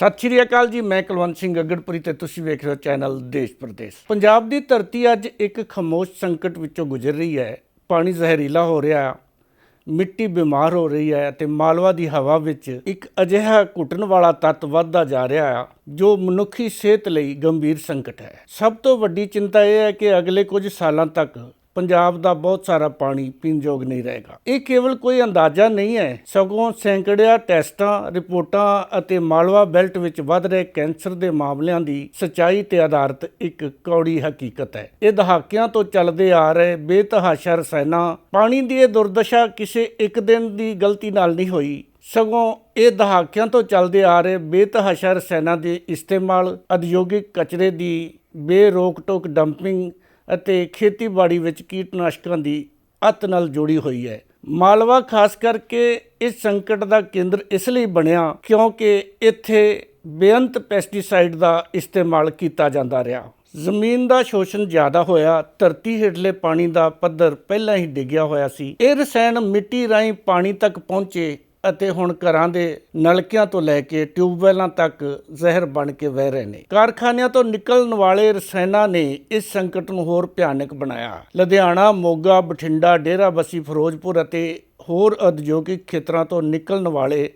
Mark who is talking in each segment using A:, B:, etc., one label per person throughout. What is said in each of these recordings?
A: ਸਤਿ ਸ਼੍ਰੀ ਅਕਾਲ ਜੀ, ਮੈਂ ਕੁਲਵੰਤ ਸਿੰਘ ਅਗੜਪੁਰੀ ਤੇ ਤੁਸੀਂ ਵੇਖ ਰਹੇ ਹੋ ਚੈਨਲ ਦੇਸ਼ ਪ੍ਰਦੇਸ਼। ਪੰਜਾਬ ਦੀ ਧਰਤੀ ਅੱਜ ਇੱਕ ਖਾਮੋਸ਼ ਸੰਕਟ ਵਿੱਚੋਂ ਗੁਜ਼ਰ ਰਹੀ ਹੈ। ਪਾਣੀ ਜ਼ਹਿਰੀਲਾ ਹੋ ਰਿਹਾ, ਮਿੱਟੀ ਬਿਮਾਰ ਹੋ ਰਹੀ ਹੈ ਤੇ ਮਾਲਵਾ ਦੀ ਹਵਾ ਵਿੱਚ ਇੱਕ ਅਜਿਹਾ ਘੁੱਟਣ ਵਾਲਾ ਤੱਤ ਵੱਧਦਾ ਜਾ ਰਿਹਾ ਹੈ, ਜੋ ਮਨੁੱਖੀ ਸਿਹਤ ਲਈ ਗੰਭੀਰ ਸੰਕਟ ਹੈ। ਸਭ ਤੋਂ ਵੱਡੀ ਚਿੰਤਾ ਇਹ ਹੈ ਕਿ ਅਗਲੇ ਕੁਝ ਸਾਲਾਂ ਤੱਕ ਪੰਜਾਬ ਦਾ ਬਹੁਤ ਸਾਰਾ ਪਾਣੀ ਪੀਣਯੋਗ ਨਹੀਂ ਰਹੇਗਾ। ਇਹ ਕੇਵਲ ਕੋਈ ਅੰਦਾਜ਼ਾ ਨਹੀਂ ਹੈ। ਸਗੋਂ ਸੈਂਕੜਿਆਂ ਟੈਸਟਾਂ, ਰਿਪੋਰਟਾਂ ਅਤੇ ਮਾਲਵਾ ਬੈਲਟ ਵਿੱਚ ਵੱਧ ਰਹੇ ਕੈਂਸਰ ਦੇ ਮਾਮਲਿਆਂ ਦੀ ਸਚਾਈ ਤੇ ਆਧਾਰਿਤ ਇੱਕ ਕੌੜੀ ਹਕੀਕਤ ਹੈ। ਇਹ ਦਹਾਕਿਆਂ ਤੋਂ ਚੱਲਦੇ ਆ ਰਹੇ ਬੇਤਹਾਸ਼ਾ ਰਸਾਇਣਾਂ ਪਾਣੀ ਦੀ ਇਹ ਦੁਰਦਸ਼ਾ ਕਿਸੇ ਇੱਕ ਦਿਨ ਦੀ ਗਲਤੀ ਨਾਲ ਨਹੀਂ ਹੋਈ। ਸਗੋਂ ਇਹ ਦਹਾਕਿਆਂ ਤੋਂ ਚੱਲਦੇ ਆ ਰਹੇ ਬੇਤਹਾਸ਼ਾ ਰਸਾਇਣਾਂ ਦੇ ਇਸਤੇਮਾਲ ਉਦਯੋਗਿਕ ਕਚਰੇ ਦੀ ਬੇਰੋਕ ਟੋਕ ਡੰਪਿੰਗ ਅਤੇ ਖੇਤੀਬਾੜੀ ਵਿੱਚ ਕੀਟਨਾਸ਼ਕਾਂ ਦੀ ਅੱਤ ਨਾਲ ਜੁੜੀ ਹੋਈ ਹੈ। ਮਾਲਵਾ ਖਾਸ ਕਰਕੇ ਇਸ ਸੰਕਟ ਦਾ ਕੇਂਦਰ ਇਸ ਲਈ ਬਣਿਆ ਕਿਉਂਕਿ ਇੱਥੇ ਬੇਅੰਤ ਪੈਸਟੀਸਾਈਡ ਦਾ ਇਸਤੇਮਾਲ ਕੀਤਾ ਜਾਂਦਾ ਰਿਹਾ। ਜ਼ਮੀਨ ਦਾ ਸ਼ੋਸ਼ਣ ਜ਼ਿਆਦਾ ਹੋਇਆ, ਧਰਤੀ ਹੇਠਲੇ ਪਾਣੀ ਦਾ ਪੱਧਰ ਪਹਿਲਾਂ ਹੀ ਡਿੱਗਿਆ ਹੋਇਆ ਸੀ। ਇਹ ਰਸਾਇਣ ਮਿੱਟੀ ਰਾਹੀਂ ਪਾਣੀ ਤੱਕ ਪਹੁੰਚੇ ਅਤੇ ਹੁਣ ਘਰਾਂ ਦੇ ਨਲਕਿਆਂ ਤੋਂ ਲੈ ਕੇ ਟਿਊਬਵੈਲਾਂ ਤੱਕ ਜ਼ਹਿਰ ਬਣ ਕੇ ਵਹਿ ਰਹੇ ਨੇ। ਕਾਰਖਾਨਿਆਂ ਤੋਂ ਨਿਕਲਣ ਵਾਲੇ ਰਸਾਇਣਾਂ ਨੇ ਇਸ ਸੰਕਟ ਨੂੰ ਹੋਰ ਭਿਆਨਕ ਬਣਾਇਆ। ਲੁਧਿਆਣਾ, ਮੋਗਾ, ਬਠਿੰਡਾ ਡੇਰਾਬੱਸੀ ਫਿਰੋਜ਼ਪੁਰ ਅਤੇ ਹੋਰ ਉਦਯੋਗਿਕ ਖੇਤਰਾਂ ਤੋਂ ਨਿਕਲਣ ਵਾਲੇ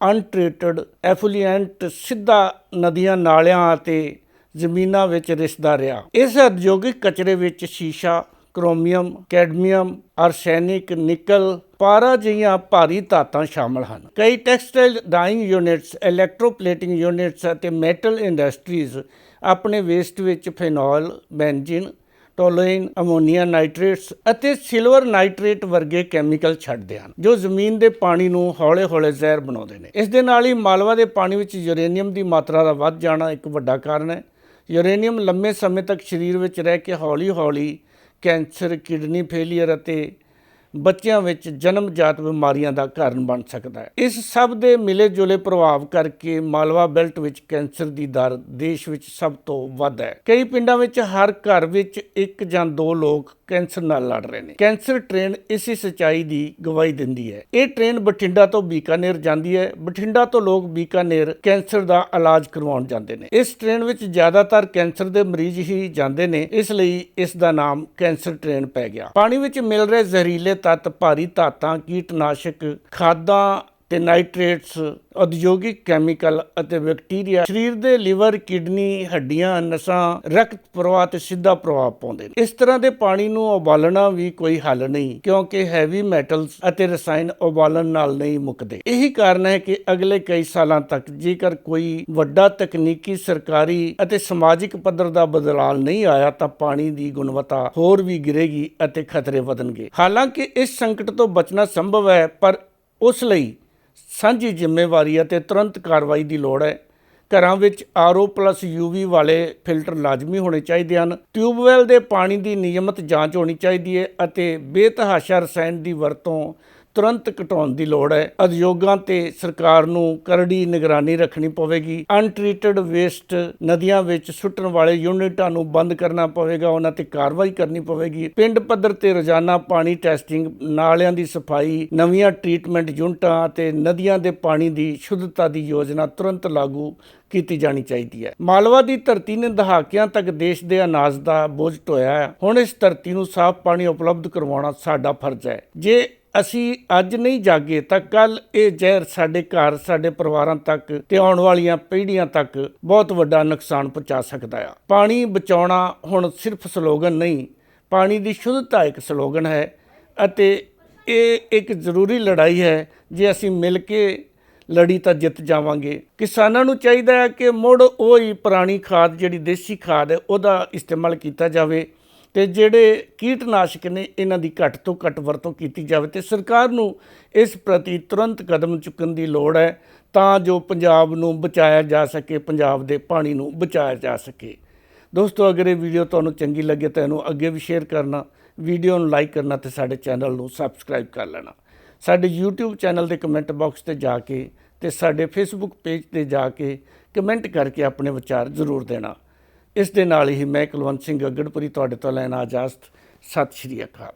A: ਅਨਟ੍ਰੀਟਡ ਐਫਲੂਐਂਟ ਸਿੱਧਾ ਨਦੀਆਂ, ਨਾਲਿਆਂ ਅਤੇ ਜ਼ਮੀਨਾਂ ਵਿੱਚ ਰਿਸਦਾ ਰਿਹਾ। ਇਸ ਉਦਯੋਗਿਕ ਕਚਰੇ ਵਿੱਚ ਸ਼ੀਸ਼ਾ ਕ੍ਰੋਮੀਅਮ, ਕੈਡਮੀਅਮ, ਆਰਸੈਨਿਕ, ਨਿਕਲ, ਪਾਰਾ ਜਿਹੀਆਂ ਭਾਰੀ ਧਾਤਾਂ ਸ਼ਾਮਲ ਹਨ। ਕਈ textile dyeing units, electroplating units ਅਤੇ ਮੈਟਲ ਇੰਡਸਟਰੀਜ਼ ਆਪਣੇ ਵੇਸਟ ਵਿੱਚ ਫੇਨੋਲ, ਬੈਂਜ਼ੀਨ ਟੋਲੋਇਨ ਅਮੋਨੀਆ ਨਾਈਟ੍ਰੇਟਸ ਅਤੇ ਸਿਲਵਰ ਨਾਈਟ੍ਰੇਟ ਵਰਗੇ ਕੈਮੀਕਲ ਛੱਡਦੇ ਹਨ, ਜੋ ਜ਼ਮੀਨ ਦੇ ਪਾਣੀ ਨੂੰ ਹੌਲੇ-ਹੌਲੇ ਜ਼ਹਿਰ ਬਣਾਉਂਦੇ ਨੇ। ਇਸ ਦੇ ਨਾਲ ਹੀ ਮਾਲਵਾ ਦੇ ਪਾਣੀ ਵਿੱਚ ਯੂਰੇਨੀਅਮ ਦੀ ਮਾਤਰਾ ਦਾ ਵੱਧ ਜਾਣਾ ਇੱਕ ਵੱਡਾ ਕਾਰਨ ਹੈ। ਯੂਰੇਨੀਅਮ ਲੰਮੇ ਸਮੇਂ ਤੱਕ ਸਰੀਰ ਵਿੱਚ ਰਹਿ ਕੇ ਹੌਲੀ-ਹੌਲੀ ਕੈਂਸਰ ਕਿਡਨੀ ਫੇਲੀਅਰ ਅਤੇ ਬੱਚਿਆਂ ਵਿੱਚ ਜਨਮਜਾਤ ਬਿਮਾਰੀਆਂ ਦਾ ਕਾਰਨ ਬਣ ਸਕਦਾ ਹੈ। ਇਸ ਸਭ ਦੇ ਮਿਲੇ ਜੁਲੇ ਪ੍ਰਭਾਵ ਕਰਕੇ ਮਾਲਵਾ ਬੈਲਟ ਵਿੱਚ ਕੈਂਸਰ ਦੀ ਦਰ ਦੇਸ਼ ਵਿੱਚ ਸਭ ਤੋਂ ਵੱਧ ਹੈ। ਕਈ ਪਿੰਡਾਂ ਵਿੱਚ ਹਰ ਘਰ ਵਿੱਚ ਇੱਕ ਜਾਂ ਦੋ ਲੋਕ ਕੈਂਸਰ ਨਾਲ ਲੜ ਰਹੇ ਨੇ। ਕੈਂਸਰ ਟ੍ਰੇਨ ਇਸੇ ਸਚਾਈ ਦੀ ਗਵਾਹੀ ਦਿੰਦੀ ਹੈ। ਇਹ ਟ੍ਰੇਨ ਬਠਿੰਡਾ ਤੋਂ ਬੀਕਾਨੇਰ ਜਾਂਦੀ ਹੈ। ਬਠਿੰਡਾ ਤੋਂ ਲੋਕ ਬੀਕਾਨੇਰ ਕੈਂਸਰ ਦਾ ਇਲਾਜ ਕਰਵਾਉਣ ਜਾਂਦੇ ਨੇ। ਇਸ ਟ੍ਰੇਨ ਵਿੱਚ ਜ਼ਿਆਦਾਤਰ ਕੈਂਸਰ ਦੇ ਮਰੀਜ਼ ਹੀ ਜਾਂਦੇ ਨੇ। ਇਸ ਲਈ ਇਸ ਦਾ ਨਾਮ ਕੈਂਸਰ ਟ੍ਰੇਨ ਪੈ ਗਿਆ। ਪਾਣੀ ਵਿੱਚ ਮਿਲ ਰਹੇ ਜ਼ਹਿਰੀਲੇ ਤੱਤ ਭਾਰੀ ਧਾਤਾਂ ਕੀਟਨਾਸ਼ਕ ਖਾਦਾਂ ਤੇ ਨਾਈਟ੍ਰੇਟਸ, ਉਦਯੋਗਿਕ ਕੈਮੀਕਲ ਅਤੇ ਬੈਕਟੀਰੀਆ, ਸਰੀਰ ਦੇ ਲਿਵਰ, ਕਿਡਨੀ, ਹੱਡੀਆਂ, ਨਸਾਂ, ਰਕਤ ਪ੍ਰਵਾਹ ਤੇ ਸਿੱਧਾ ਪ੍ਰਭਾਵ ਪਾਉਂਦੇ ਨੇ। ਇਸ ਤਰ੍ਹਾਂ ਦੇ ਪਾਣੀ ਨੂੰ ਉਬਾਲਣਾ ਵੀ ਕੋਈ ਹੱਲ ਨਹੀਂ, ਕਿਉਂਕਿ ਹੈਵੀ ਮੈਟਲਸ ਅਤੇ ਰਸਾਇਣ ਉਬਾਲਣ ਨਾਲ ਨਹੀਂ ਮੁੱਕਦੇ। ਇਹੀ ਕਾਰਨ ਹੈ ਕਿ ਅਗਲੇ ਕਈ ਸਾਲਾਂ ਤੱਕ ਜੇਕਰ ਕੋਈ ਵੱਡਾ ਤਕਨੀਕੀ, ਸਰਕਾਰੀ ਅਤੇ ਸਮਾਜਿਕ ਪੱਧਰ ਦਾ ਬਦਲਾਅ ਨਹੀਂ ਆਇਆ ਤਾਂ ਪਾਣੀ ਦੀ ਗੁਣਵੱਤਾ ਹੋਰ ਵੀ ਗਿਰੇਗੀ ਅਤੇ ਖਤਰੇ ਵਧਣਗੇ। ਹਾਲਾਂਕਿ ਇਸ ਸੰਕਟ ਤੋਂ ਬਚਣਾ ਸੰਭਵ ਹੈ, ਪਰ ਉਸ ਲਈ ਸਾਂਝੀ ਜ਼ਿੰਮੇਵਾਰੀ ਅਤੇ ਤੁਰੰਤ ਕਾਰਵਾਈ ਦੀ ਲੋੜ ਹੈ। ਘਰਾਂ ਵਿੱਚ ਆਰਓ ਪਲੱਸ ਯੂਵੀ ਵਾਲੇ ਫਿਲਟਰ ਲਾਜ਼ਮੀ ਹੋਣੇ ਚਾਹੀਦੇ ਹਨ। ਟਿਊਬਵੈਲ ਦੇ ਪਾਣੀ ਦੀ ਨਿਯਮਤ ਜਾਂਚ ਹੋਣੀ ਚਾਹੀਦੀ ਹੈ ਅਤੇ ਬੇਤਹਾਸ਼ਾ ਰਸਾਇਣ ਦੀ ਵਰਤੋਂ ਤੁਰੰਤ ਘਟਾਉਣ ਦੀ ਲੋੜ ਹੈ। ਉਦਯੋਗਾਂ ਤੇ ਸਰਕਾਰ ਨੂੰ ਕਰੜੀ ਨਿਗਰਾਨੀ ਰੱਖਣੀ ਪਵੇਗੀ। ਅਨਟ੍ਰੀਟਡ ਵੇਸਟ ਨਦੀਆਂ ਵਿੱਚ ਸੁੱਟਣ ਵਾਲੇ ਯੂਨਿਟਾਂ ਨੂੰ ਬੰਦ ਕਰਨਾ ਪਵੇਗਾ। ਉਹਨਾਂ ਤੇ ਕਾਰਵਾਈ ਕਰਨੀ ਪਵੇਗੀ। ਪਿੰਡ ਪੱਧਰ ਤੇ ਰੋਜ਼ਾਨਾ ਪਾਣੀ ਟੈਸਟਿੰਗ, ਨਾਲਿਆਂ ਦੀ ਸਫ਼ਾਈ, ਨਵੀਆਂ ਟ੍ਰੀਟਮੈਂਟ ਯੂਨਿਟਾਂ ਅਤੇ ਨਦੀਆਂ ਦੇ ਪਾਣੀ ਦੀ ਸ਼ੁੱਧਤਾ ਦੀ ਯੋਜਨਾ ਤੁਰੰਤ ਲਾਗੂ ਕੀਤੀ ਜਾਣੀ ਚਾਹੀਦੀ ਹੈ। ਮਾਲਵਾ ਦੀ ਧਰਤੀ ਨੇ ਦਹਾਕਿਆਂ ਤੱਕ ਦੇਸ਼ ਦੇ ਅਨਾਜ ਦਾ ਬੋਝ ਢੋਇਆ ਹੈ। ਹੁਣ ਇਸ ਧਰਤੀ ਨੂੰ ਸਾਫ਼ ਪਾਣੀ ਉਪਲਬਧ ਕਰਵਾਉਣਾ ਸਾਡਾ ਫਰਜ਼ ਹੈ। ਜੇ ਅਸੀਂ ਅੱਜ ਨਹੀਂ ਜਾਗੇ ਤਾਂ ਕੱਲ ਇਹ ਜ਼ਹਿਰ ਸਾਡੇ ਘਰ, ਸਾਡੇ ਪਰਿਵਾਰਾਂ ਤੱਕ ਤੇ ਆਉਣ ਵਾਲੀਆਂ ਪੀੜ੍ਹੀਆਂ ਤੱਕ ਬਹੁਤ ਵੱਡਾ ਨੁਕਸਾਨ ਪਹੁੰਚਾ ਸਕਦਾ ਆ। ਪਾਣੀ ਬਚਾਉਣਾ ਹੁਣ ਸਿਰਫ ਸਲੋਗਨ ਨਹੀਂ, ਪਾਣੀ ਦੀ ਸ਼ੁੱਧਤਾ ਇੱਕ ਸਲੋਗਨ ਹੈ ਅਤੇ ਇਹ ਇੱਕ ਜ਼ਰੂਰੀ ਲੜਾਈ ਹੈ। ਜੇ ਅਸੀਂ ਮਿਲ ਕੇ ਲੜੀ ਤਾਂ ਜਿੱਤ ਜਾਵਾਂਗੇ। ਕਿਸਾਨਾਂ ਨੂੰ ਚਾਹੀਦਾ ਹੈ ਕਿ ਮੁੜ ਉਹ ਹੀ ਪੁਰਾਣੀ ਖਾਦ ਜਿਹੜੀ ਦੇਸੀ ਖਾਦ ਹੈ, ਉਹਦਾ ਇਸਤੇਮਾਲ ਕੀਤਾ ਜਾਵੇ। ਤੇ ਜਿਹੜੇ ਕੀਟਨਾਸ਼ਕ ਨੇ, ਇਹਨਾਂ ਦੀ ਘੱਟ ਤੋਂ ਘੱਟ ਵਰਤੋਂ ਕੀਤੀ ਜਾਵੇ ਤੇ ਸਰਕਾਰ ਨੂੰ ਇਸ ਪ੍ਰਤੀ ਤੁਰੰਤ ਕਦਮ ਚੁੱਕਣ ਦੀ ਲੋੜ ਹੈ ਤਾਂ ਜੋ ਪੰਜਾਬ ਨੂੰ ਬਚਾਇਆ ਜਾ ਸਕੇ, ਪੰਜਾਬ ਦੇ ਪਾਣੀ ਨੂੰ ਬਚਾਇਆ ਜਾ ਸਕੇ। ਦੋਸਤੋ, ਅਗਰ ਇਹ ਵੀਡੀਓ ਤੁਹਾਨੂੰ ਚੰਗੀ ਲੱਗੇ ਤਾਂ ਇਹਨੂੰ ਅੱਗੇ ਵੀ ਸ਼ੇਅਰ ਕਰਨਾ, ਵੀਡੀਓ ਨੂੰ ਲਾਈਕ ਕਰਨਾ ਤੇ ਸਾਡੇ ਚੈਨਲ ਨੂੰ ਸਬਸਕ੍ਰਾਈਬ ਕਰ ਲੈਣਾ। ਸਾਡੇ YouTube ਚੈਨਲ ਦੇ ਕਮੈਂਟ ਬਾਕਸ ਤੇ ਜਾ ਕੇ ਤੇ ਸਾਡੇ Facebook ਪੇਜ ਤੇ ਜਾ ਕੇ ਕਮੈਂਟ ਕਰਕੇ ਆਪਣੇ ਵਿਚਾਰ ਜ਼ਰੂਰ ਦੇਣਾ। ਇਸ ਦੇ ਨਾਲ ਹੀ ਮੈਂ ਕੁਲਵੰਤ ਸਿੰਘ ਗੱਗੜਪੁਰੀ ਤੁਹਾਡੇ ਤੋਂ ਲੈਣਾ ਇਜਾਜ਼ਤ ਸਤਿ ਸ਼੍ਰੀ ਅਕਾਲ।